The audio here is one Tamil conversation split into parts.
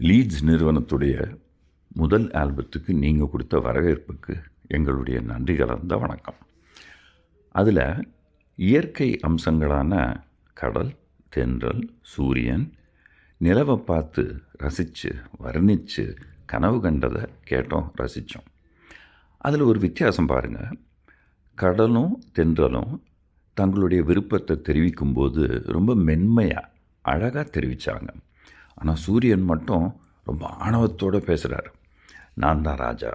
லீட்ஸ் நிறுவனத்துடைய முதல் ஆல்பத்துக்கு நீங்கள் கொடுத்த வரவேற்புக்கு எங்களுடைய நன்றி கலந்த வணக்கம். அதில் இயற்கை அம்சங்களான கடல் தென்றல் சூரியன் நிலவை பார்த்து ரசித்து வர்ணித்து கனவு கண்டதை கேட்டோம் ரசித்தோம் அதில் ஒரு வித்தியாசம் பாருங்கள் கடலும் தென்றலும் தங்களுடைய விருப்பத்தை தெரிவிக்கும்போது ரொம்ப மென்மையாக அழகாக தெரிவித்தாங்க ஆனால் சூரியன் மட்டும் ரொம்ப ஆணவத்தோடு பேசுகிறார் நான் தான் ராஜா.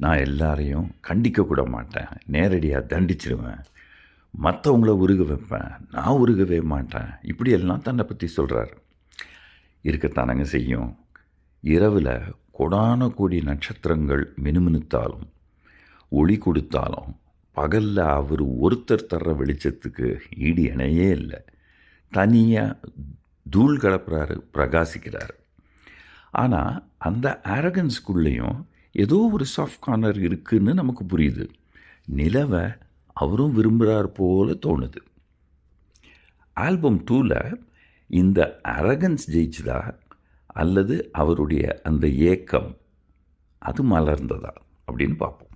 நான் எல்லாரையும் கண்டிக்க கூட மாட்டேன். நேரடியாக தண்டிச்சிடுவேன் மற்றவங்கள உருக வைப்பேன். நான் உருகவே மாட்டேன். இப்படியெல்லாம் தன்னை பற்றி சொல்கிறார் இருக்கத்தானங்க செய்யும். இரவில் கொடான கோடி நட்சத்திரங்கள் மினுமினுத்தாலும் ஒளி கொடுத்தாலும் பகலில் அவர் ஒருத்தர் தர்ற வெளிச்சத்துக்கு ஈடு இணையே இல்லை. தனியாக தூள் கலப்புறாரு பிரகாசிக்கிறார். ஆனால் அந்த ஆரகன்ஸ்குள்ளேயும் ஏதோ ஒரு சாஃப்ட் கார்னர் இருக்குதுன்னு நமக்கு புரியுது. நிலவை அவரும் விரும்புகிறார் போல தோணுது. ஆல்பம் டூவில் இந்த அரகன்ஸ் ஜெயிச்சுதா? அல்லது அவருடைய அந்த ஏக்கம் அது மலர்ந்ததா? அப்படின்னு பார்ப்போம்.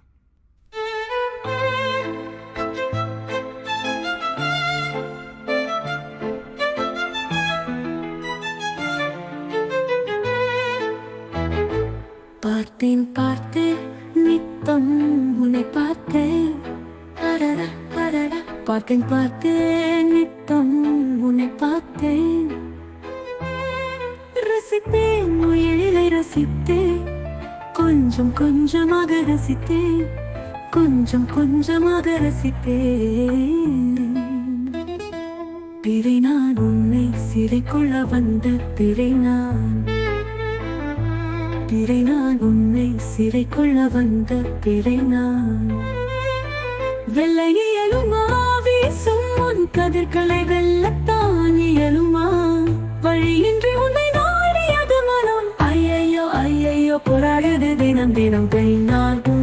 பார்த்தேன் பார்த்தேன் நித்தம் உன்னை பார்த்தேன் பார்த்தேன் பார்த்தேன் நித்தம் உன்னை பார்த்தேன் ரசித்தேன் உயிரை ரசித்தேன் கொஞ்சம் கொஞ்சமாக ரசித்தேன். கொஞ்சம் கொஞ்சமாக ரசித்தேன். பிறை நான் உன்னை சிறைக்குள்ள வந்த பிறை நான். பிறை நான் உன்னை சிறைக்குள்ள வந்த பிறை நான். வெள்ளை இயலுமா வீசும் உன் கதிர்களை வெல்லத்தான் இயலுமா? வழியின்றி உன்னை நாடியது மனம். ஐயையோ ஐயையோ போராடுது தினம் தினம் கை நான்.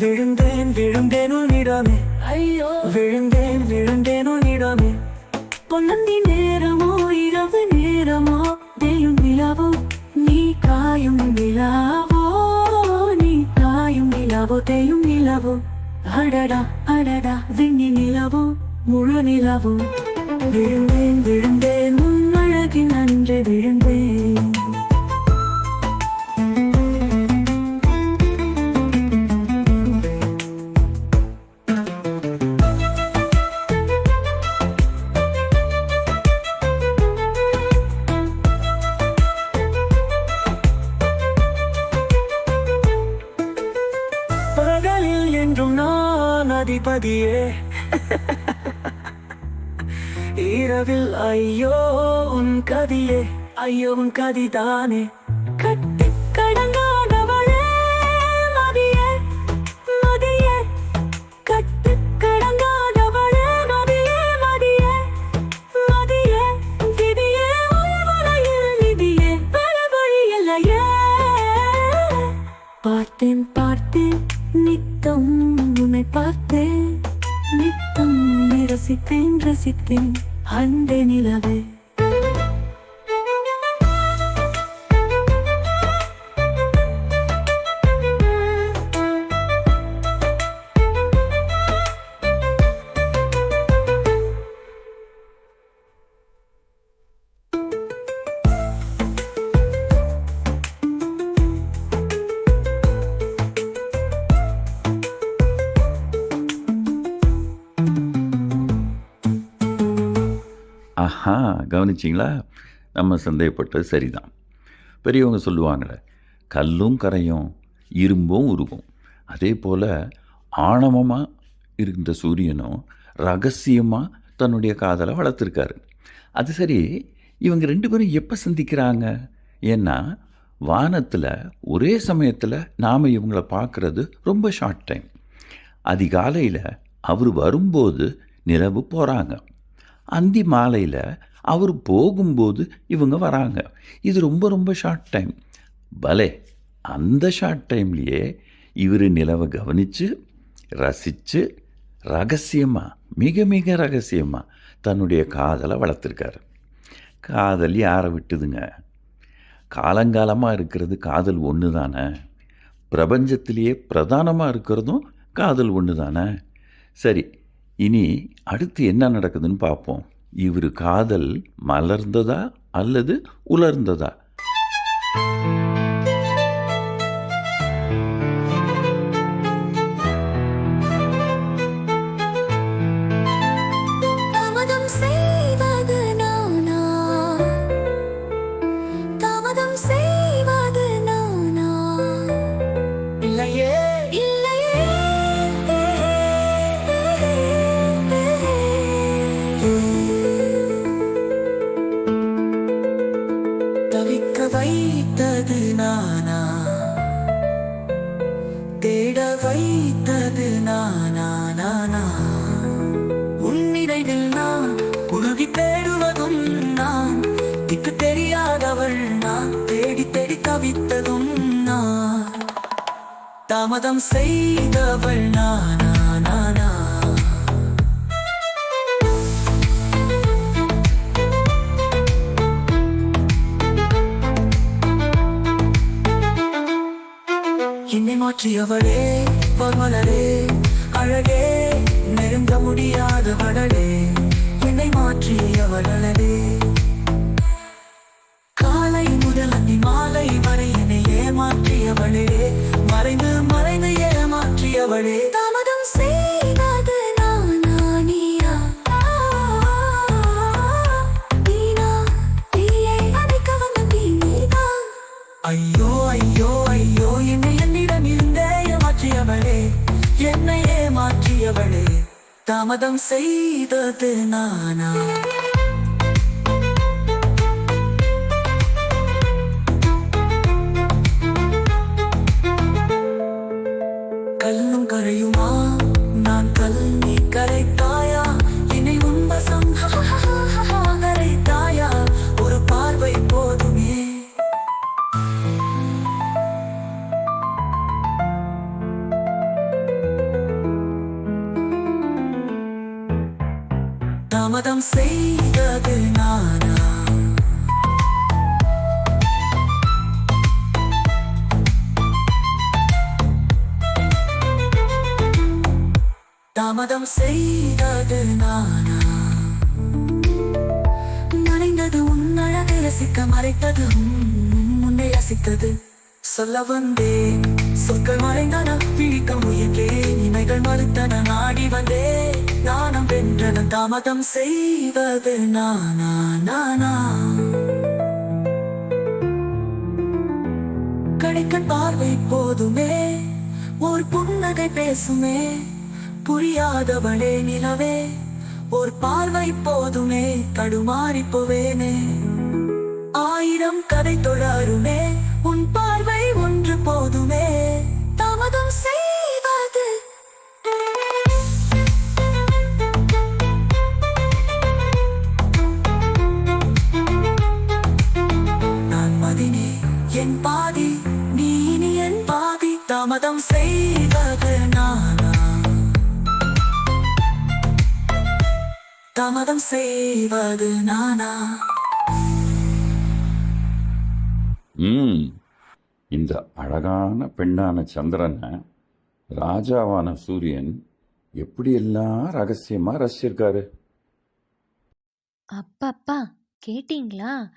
விழுந்தேன் விழுந்தேன் உன்னிடமே. ஐயோ. விழுந்தேன் விழுந்தேன் உன்னிடமே. பொன்னந்தி நேரமோ இரவு நேரமோ தேயும் நிலாவோ நீ காயும் நிலாவோ நீ காயும் நிலாவோ தேயும் நிலாவோ. அடடா அடடா விண்ணி நிலாவோ முழு நிலாவோ. விழுந்தேன் விழுந்தேன் ஐயோ உன் கதியே. ஐயோ உன் கதிதானே. கட்டி கடங்காதவளே மதியே மதியே. கட்டு கடங்காதவளே மதியே மதியே மதியே. விதியே உள்வலையில் நிதியே பல வழி பார்த்தேன் பார்த்தேன் நித்தம் உன்னை பார்த்தேன். நித்தம் ரசித்தேன் ரசித்தேன். அண்டே நிலவே. ஆஹா கவனிச்சிங்களா? நம்ம சந்தேகப்பட்டது சரிதான். பெரியவங்க சொல்லுவாங்களே கல்லும் கரையும் இரும்பும் உருகும். அதே போல் ஆணவமாக இருந்த சூரியனும் ரகசியமாக தன்னுடைய காதலை வளர்த்துருக்காரு. அது சரி இவங்க ரெண்டு பேரும் எப்போ சந்திக்கிறாங்க? ஏன்னா வானத்தில் ஒரே சமயத்தில் நாம் இவங்களை பார்க்குறது ரொம்ப ஷார்ட் டைம் அதிகாலையில் அவர் வரும்போது நிலவு போகிறாங்க அந்தி மாலையில் அவர் போகும்போது இவங்க வராங்க. இது ரொம்ப ரொம்ப ஷார்ட் டைம் பலே அந்த ஷார்ட் டைம்லேயே இவர் நிலவை கவனித்து ரசித்து ரகசியமாக மிக மிக ரகசியமாக தன்னுடைய காதலை வளர்த்துருக்காரு. காதல் யாரை விட்டுதுங்க? காலங்காலமாக இருக்கிறது காதல் ஒன்று தானே. பிரபஞ்சத்திலேயே பிரதானமாக இருக்கிறதும் காதல் ஒன்று தானே. சரி இனி அடுத்து என்ன நடக்குதுன்னு பார்ப்போம். இவர் காதல் மலர்ந்ததா அல்லது உலர்ந்ததா? பாவித்ததும் நான். தாமதம் செய்தவள் நானா நானா. என்னை மாற்றியவளே பகவலரே அழகே நெருங்க முடியாத வடலே என்னை மாற்றியவளே ஏமாற்றியவளே தாமதம் செய்வது நானா நீனா? நீயை அணைக்க வந்த நீ ஐயோ ஐயோ ஐயோ என்னை என்னிடம் இருந்தே ஏமாற்றியவளே. என்னை ஏமாற்றியவளே. தாமதம் செய்தது நானா? தாமதம் செய்தது நானா? தாமதம் செய்தது நானா? மறைந்தது உன் அழகை ரசிக்க மறைத்தது உன் உன்னை ரசித்தது. சொல்ல வந்தேன் சொற்கள் மறைந்தன பிடிக்க முயன்றேன் இமைகள் மறுத்தன நாடி வென்றன தாமதம் செய்வது நானா நானா? கடைக்கண் பார்வை போதுமே ஒரு புன்னகை பேசுமே புரியாதவளே நிலவே ஒரு பார்வை போதுமே தடுமாறி போவேனே. ஆயிரம் கதை தொடருமே உன் பார்வை ஒன்று போதுமே தாமதம் செய் செய்வது நானா? ம். இந்த அழகான பெண்ணான சந்திரனை ராஜாவான சூரியன் எப்படியெல்லாம் ரகசியமாக ரசிச்சிருக்காரு? அப்பப்பா கேட்டிங்களா?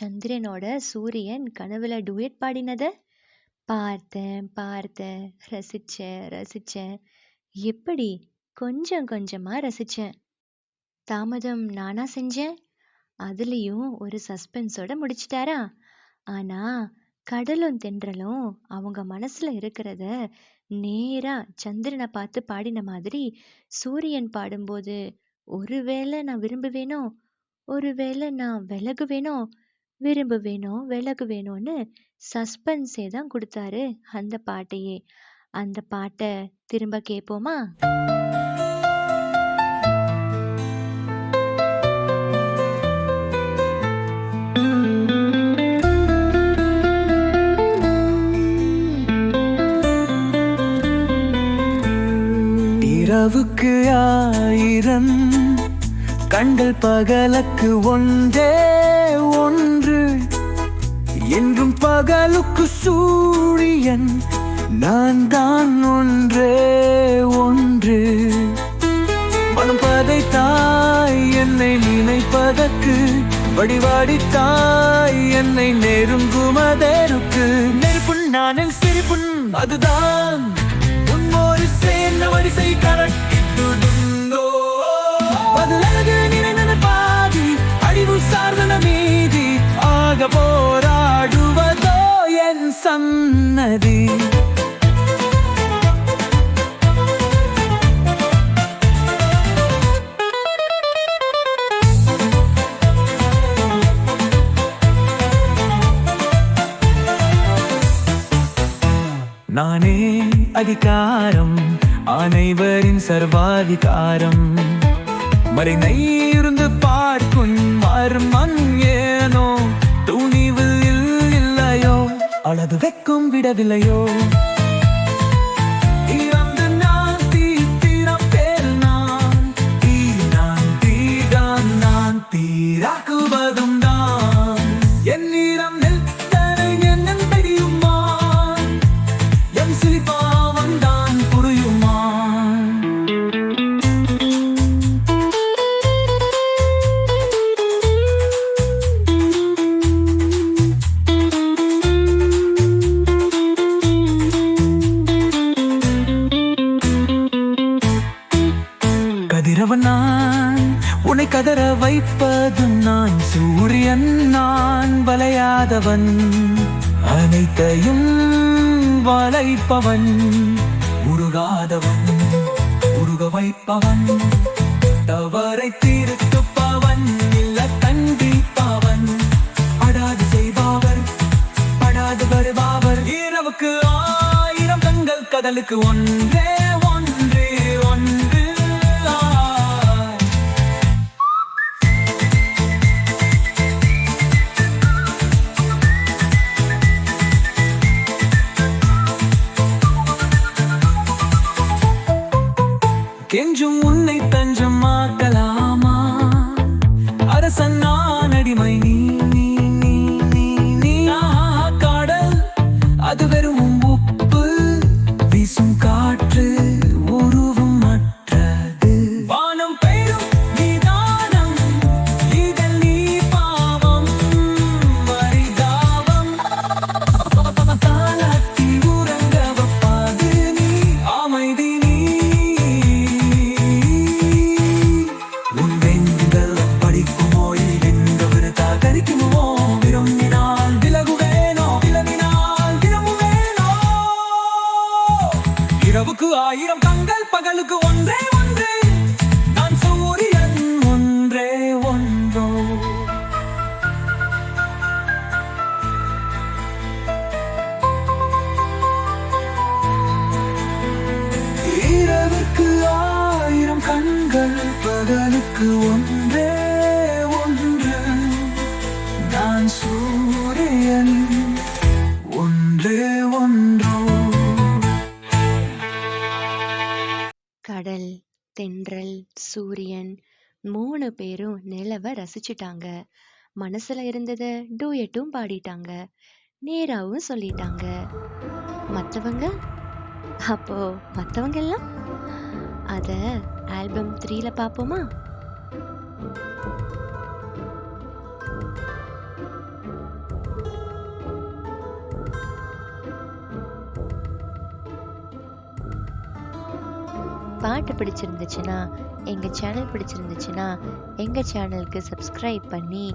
சந்திரனோட சூரியன் கனவுல டூயட் பாடினத? பார்த்தேன் பார்த்தேன். ரசிச்சேன் ரசிச்சேன். எப்படி? கொஞ்சம் கொஞ்சமா ரசிச்சேன். தாமதம் நானா செஞ்சேன். அதுலயும் ஒரு சஸ்பென்ஸோட முடிச்சிட்டாரா? ஆனா கடலும் தென்றலும் அவங்க மனசுல இருக்கிறத நேரா சந்திரனை பார்த்து பாடின மாதிரி சூரியன் பாடும்போது ஒருவேளை நான் விரும்புவேனோ? ஒருவேளை நான் விலகுவேனோ? விரும்புவேனோ? வேணும்னு சஸ்பென்ஸே தான் கொடுத்தாரு அந்த பாட்டையே. அந்த பாட்டை திரும்ப கேட்போமா இரவுக்கு ஆயிரம். கண்கள் பகலுக்கு ஒன்றே ஒன்று. என்றும் பகலுக்கு சூரியன் நான் தான் ஒன்றே ஒன்று. மனம் பதைத்தாய் என்னை நினைப்பதற்கு வடிவாடித்தாய் என்னை நெருங்குமதேருக்கு நெருப்புண் நானில் சிரிப்புண் அதுதான். உன்னோடு சேர்ந்த வரிசை கரட்டிட்டுடுந்தோ பதிலகு நிறைந்த பாதி அழிவு சார்ந்த மீதி ஆக போராடுவதோ என் சன்னதி நானே அதிகாரம் அனைவரின் சர்வாதிகாரம். மறைனை இருந்து பார்க்கும் மர்மம் ஏனோ? துணிவு இல்லையோ? அளவு வெக்கம் விடவில்லையோ? கதிரவன் நான் உன்னை கதற வைப்பது நான். சூரியன் நான் வளையாதவன். அனைத்தையும் வளைப்பவன். உருகாதவன் உருக வைப்பவன். தவறை தீர்த்துப்பவன் இல்ல கண்டிப்பவன். படாது செய்பவர் படாது வருபவர். இரவுக்கு ஆயிரம் கண்கள் கடலுக்கு ஒன்றே ஒன்று ஆயிரம் கண்கள் பகலுக்கு ஒன்று சூரியன் மூணு பேரும் நிலவை ரசிச்சுட்டாங்க. மனசுல இருந்ததை டூயட்டும் பாடிட்டாங்க. நேராவும் சொல்லிட்டாங்க. மற்றவங்க அப்போ மற்றவங்க எல்லாம் அதை ஆல்பம் த்ரீல பார்ப்போமா பாட்டு பிடிச்சிருந்துச்சுன்னா எங்கள் சேனல் பிடிச்சிருந்துச்சுன்னா எங்கள் சேனலுக்கு சப்ஸ்கிரைப் பண்ணி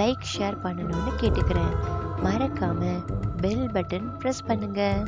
லைக் ஷேர் பண்ணணும்னு கேட்டுக்கிறேன். மறக்காமல் பெல் பட்டன் ப்ரெஸ் பண்ணுங்கள்